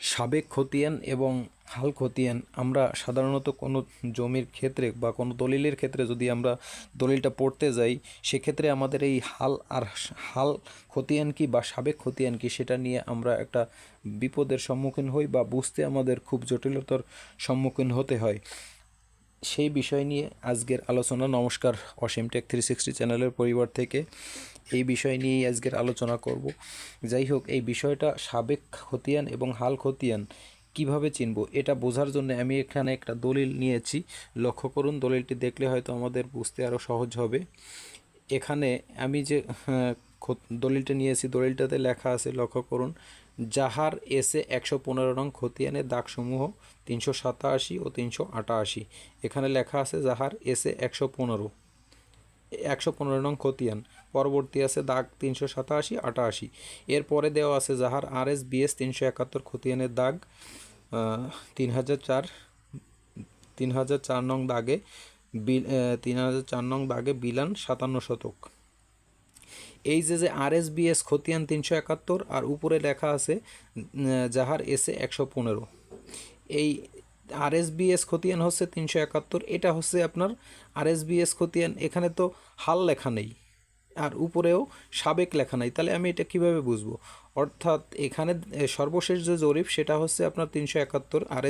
সাবেক খতিয়ান এবং হাল খতিয়ান, আমরা সাধারণত কোনো জমির ক্ষেত্রে বা কোনো দলিলের ক্ষেত্রে যদি আমরা দলিলটা পড়তে যাই, সেক্ষেত্রে আমাদের এই হাল আর হাল খতিয়ান কি বা সাবেক খতিয়ান কি, সেটা নিয়ে আমরা একটা বিপদের সম্মুখীন হই বা বুঝতে আমাদের খুব জটিলতার সম্মুখীন হতে হয়। সেই বিষয় নিয়ে আজকের আলোচনা। নমস্কার অসীম টেক থ্রি সিক্সটি চ্যানেলের পরিবার থেকে। এই বিষয় নিয়েই আজকের আলোচনা করব। যাই হোক এই বিষয়টা সাবেক খতিয়ান এবং হাল খতিয়ান কীভাবে চিনব এটা বোঝার জন্য আমি এখানে একটা দলিল নিয়েছি। লক্ষ্য করুন দলিলটি দেখলে হয়তো আমাদের বুঝতে আরও সহজ হবে। এখানে আমি যে হ্যাঁ, দলিলটা নিয়েছি দলিলটাতে লেখা আছে, লক্ষ্য করুন যাহার এসে একশো পনেরো নং খতিয়ানের দাগসমূহ তিনশো সাতাশি ও তিনশো আটাশি। এখানে লেখা আছে যাহার এসে একশো পনেরো একশো পনেরো নং খতিয়ান। পরবর্তী আছে, দাগ তিনশো সাতাশি, আটাশি। এরপরে দেওয়া আছে যাহার আর এস বিএস তিনশো একাত্তর খতিয়ানের দাগ তিন হাজার চার তিন হাজার চার নং দাগে বিল তিন হাজার চার নং দাগে বিলান সাতান্ন শতক। এই যে যে আর এস বিএস খতিয়ান তিনশো একাত্তর আর উপরে লেখা আছে যাহার এসে একশো পনেরো। এই আর এস বিএস খতিয়ান হচ্ছে তিনশো একাত্তর, এটা হচ্ছে আপনার আর এস বিএস খতিয়ান। এখানে তো হাল লেখা নেই, আর উপরেও সাবেক লেখা নাই। তাহলে আমি এটা কীভাবে বুঝব? অর্থাৎ এখানে সর্বশেষ যে জরিপ, সেটা হচ্ছে আপনার তিনশো একাত্তর আর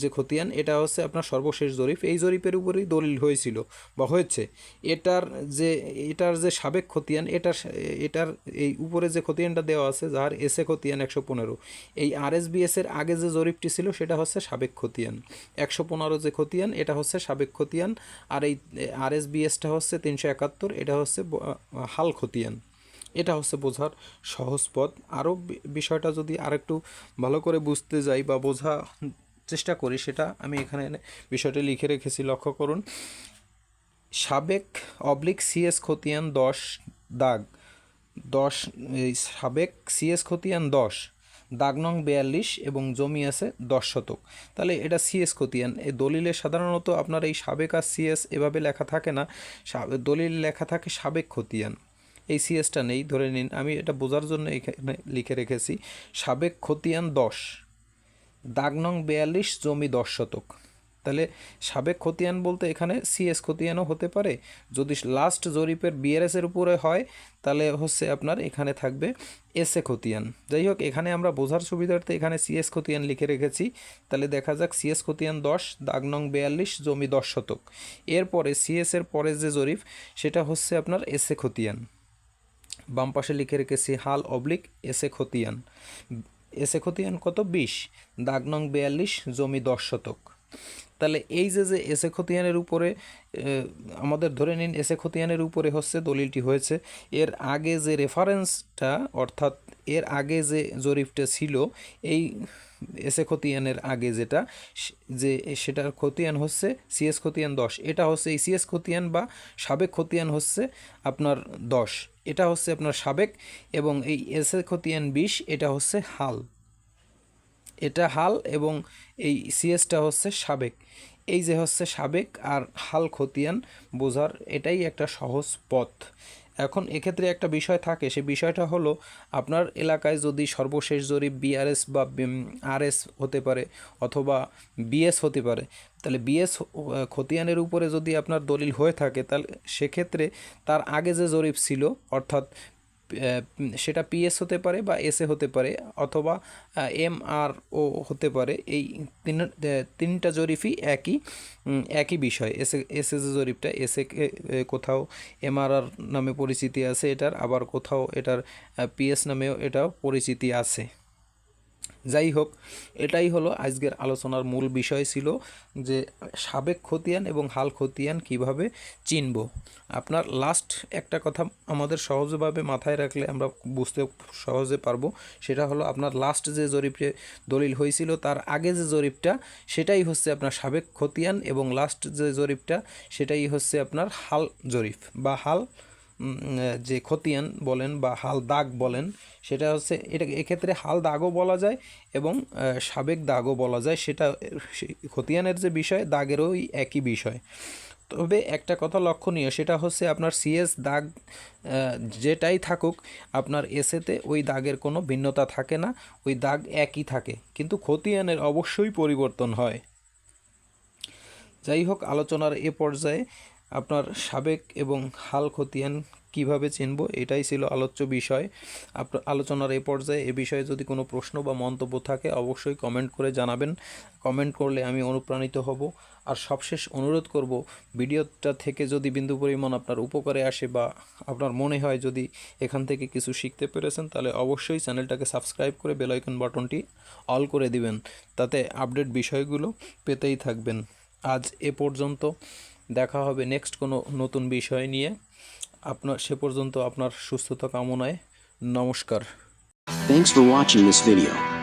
যে খতিয়ান, এটা হচ্ছে আপনার সর্বশেষ জরিপ। এই জরিপের উপরেই দলিল হয়েছিল বা হয়েছে। এটার যে এটার যে সাবেক খতিয়ান, এটার এটার এই উপরে যে খতিয়ানটা দেওয়া আছে, যার এসে খতিয়ান একশো পনেরো, এই আর এর আগে যে জরিপটি ছিল, সেটা হচ্ছে সাবেক খতিয়ান। একশো পনেরো যে খতিয়ান, এটা হচ্ছে সাবেক খতিয়ান, আর এই আর এস বিএসটা হচ্ছে তিনশো একাত্তর, এটা হচ্ছে হাল খতিয়ান। এটা হচ্ছে বোঝার সহজ পথ। আরও বিষয়টা যদি আরেকটু ভালো করে বুঝতে যাই বা বোঝা চেষ্টা করি, সেটা আমি এখানে বিষয়টা লিখে রেখেছি। লক্ষ্য করুন, সাবেক অবলিক সিএস খতিয়ান দশ দাগ, দশ সাবেক সিএস খতিয়ান দশ, দাগ নং বিয়াল্লিশ এবং জমি আছে দশ শতক। তাহলে এটা সিএস খতিয়ান। এই দলিলে সাধারণত আপনার এই সাবেক আর সিএস এভাবে লেখা থাকে না। দলিল লেখা থাকে সাবেক খতিয়ান। এই সিএসটা নেই, ধরে নিন, আমি এটা বোঝার জন্য এখানে লিখে রেখেছি, সাবেক খতিয়ান দশ, দাগ নং বিয়াল্লিশ, জমি দশ শতক। তাহলে সাবেক খতিয়ান বলতে এখানে সিএস খতিয়ানও হতে পারে, যদি লাস্ট জরিপের বিআরএস এর উপরে হয়, তাহলে হচ্ছে আপনার এখানে থাকবে এসএ খতিয়ান। যাই হোক, এখানে আমরা বোঝার সুবিধার্থে এখানে সিএস খতিয়ান লিখে রেখেছি, তাহলে দেখা যাক সিএস খতিয়ান দশ, দাগ নং বিয়াল্লিশ, জমি দশ শতক। এরপরে সিএসের পরে যে জরিপ, সেটা হচ্ছে আপনার এসএ খতিয়ান। বাম পাশে লিখে রেখেছি, হাল অবলিক, এসে খতিয়ান। এসে খতিয়ান কত? বিশ। দাগ নং বিয়াল্লিশ, জমি দশ শতক। তাহলে এই যে যে এসে খতিয়ানের উপরে আমাদের ধরে নিন এসে খতিয়ানের উপরে হচ্ছে দলিলটি হয়েছে। এর আগে যে রেফারেন্সটা অর্থাৎ এর আগে যে জরিপটা ছিল, এই এসে খতিয়ানের আগে যেটা যে সেটার খতিয়ান হচ্ছে সিএস খতিয়ান দশ। এটা হচ্ছে এই সিএস খতিয়ান বা সাবেক খতিয়ান হচ্ছে আপনার দশ। এটা হচ্ছে আপনার সাবেক এবং এই এসে খতিয়ান বিশ, এটা হচ্ছে হাল। এটা হাল এবং এই সিএসটা হচ্ছে সাবেক। এই যে হচ্ছে সাবেক আর হাল খতিয়ান বোঝার, এটাই একটা সহজ পথ। এখন এক্ষেত্রে একটা বিষয় থাকে, সে বিষয়টা হলো আপনার এলাকায় যদি সর্বশেষ জরিপ বিআরএস বা আরএস হতে পারে অথবা বিএস হতে পারে, তাহলে বিএস খতিয়ানের উপরে যদি আপনার দলিল হয়ে থাকে, তাহলে সেক্ষেত্রে তার আগে যে জরিপ ছিল, অর্থাৎ সেটা পিএস হতে পারে বা এসএ হতে পারে অথবা এম আর ও হতে পারে। এই তিন তিনটা জরিফই একই একই বিষয়। এস এস এস জরিপটা এসএ কোথাও এমআরআর নামে পরিচিতি আছে এটার, আবার কোথাও এটার পিএস নামেও এটাও পরিচিতি আছে। যাই হোক, এটাই হলো আজকের আলোচনার মূল বিষয় ছিল যে সাবেক খতিয়ান এবং হাল খতিয়ান কীভাবে চিনব। আপনার লাস্ট একটা কথা আমাদের সহজভাবে মাথায় রাখলে আমরা বুঝতে সহজে পারব, সেটা হলো আপনার লাস্ট যে জরিপে দলিল হয়েছিল, তার আগে যে জরিপটা, সেটাই হচ্ছে আপনার সাবেক খতিয়ান এবং লাস্ট যে জরিপটা, সেটাই হচ্ছে আপনার হাল জরিপ বা হাল যে খতিয়ান বলেন বা হাল দাগ বলেন, সেটা হচ্ছে এটা এক্ষেত্রে হাল দাগও বলা যায় এবং সাবেক দাগও বলা যায়। সেটা খতিয়ানের যে বিষয়, দাগেরও একই বিষয়। তবে একটা কথা লক্ষণীয়, সেটা হচ্ছে আপনার সিএস দাগ যেটাই থাকুক, আপনার এসেতে ওই দাগের কোনো ভিন্নতা থাকে না, ওই দাগ একই থাকে। কিন্তু খতিয়ানের অবশ্যই পরিবর্তন হয়। যাই হোক, আলোচনার এ পর্যায়ে আপনার সাবেক এবং হাল খতিয়ান কীভাবে চিনব, এটাই ছিল আলোচ্য বিষয়। আপনার আলোচনার এ পর্যায়ে এ বিষয়ে যদি কোনো প্রশ্ন বা মন্তব্য থাকে, অবশ্যই কমেন্ট করে জানাবেন। কমেন্ট করলে আমি অনুপ্রাণিত হব। আর সবশেষ অনুরোধ করব, ভিডিওটা থেকে যদি বিন্দু পরিমাণ আপনার উপকারে আসে বা আপনার মনে হয় যদি এখান থেকে কিছু শিখতে পেরেছেন, তাহলে অবশ্যই চ্যানেলটাকে সাবস্ক্রাইব করে বেল আইকন বাটনটি অল করে দিবেন। তাতে আপডেট বিষয়গুলো পেতেই থাকবেন। আজ এ পর্যন্ত। দেখা হবে নেক্সট কোনো নতুন বিষয় নিয়ে আপনার, সে পর্যন্ত আপনার সুস্থতা কামনায় নমস্কার Thanks for watching this video.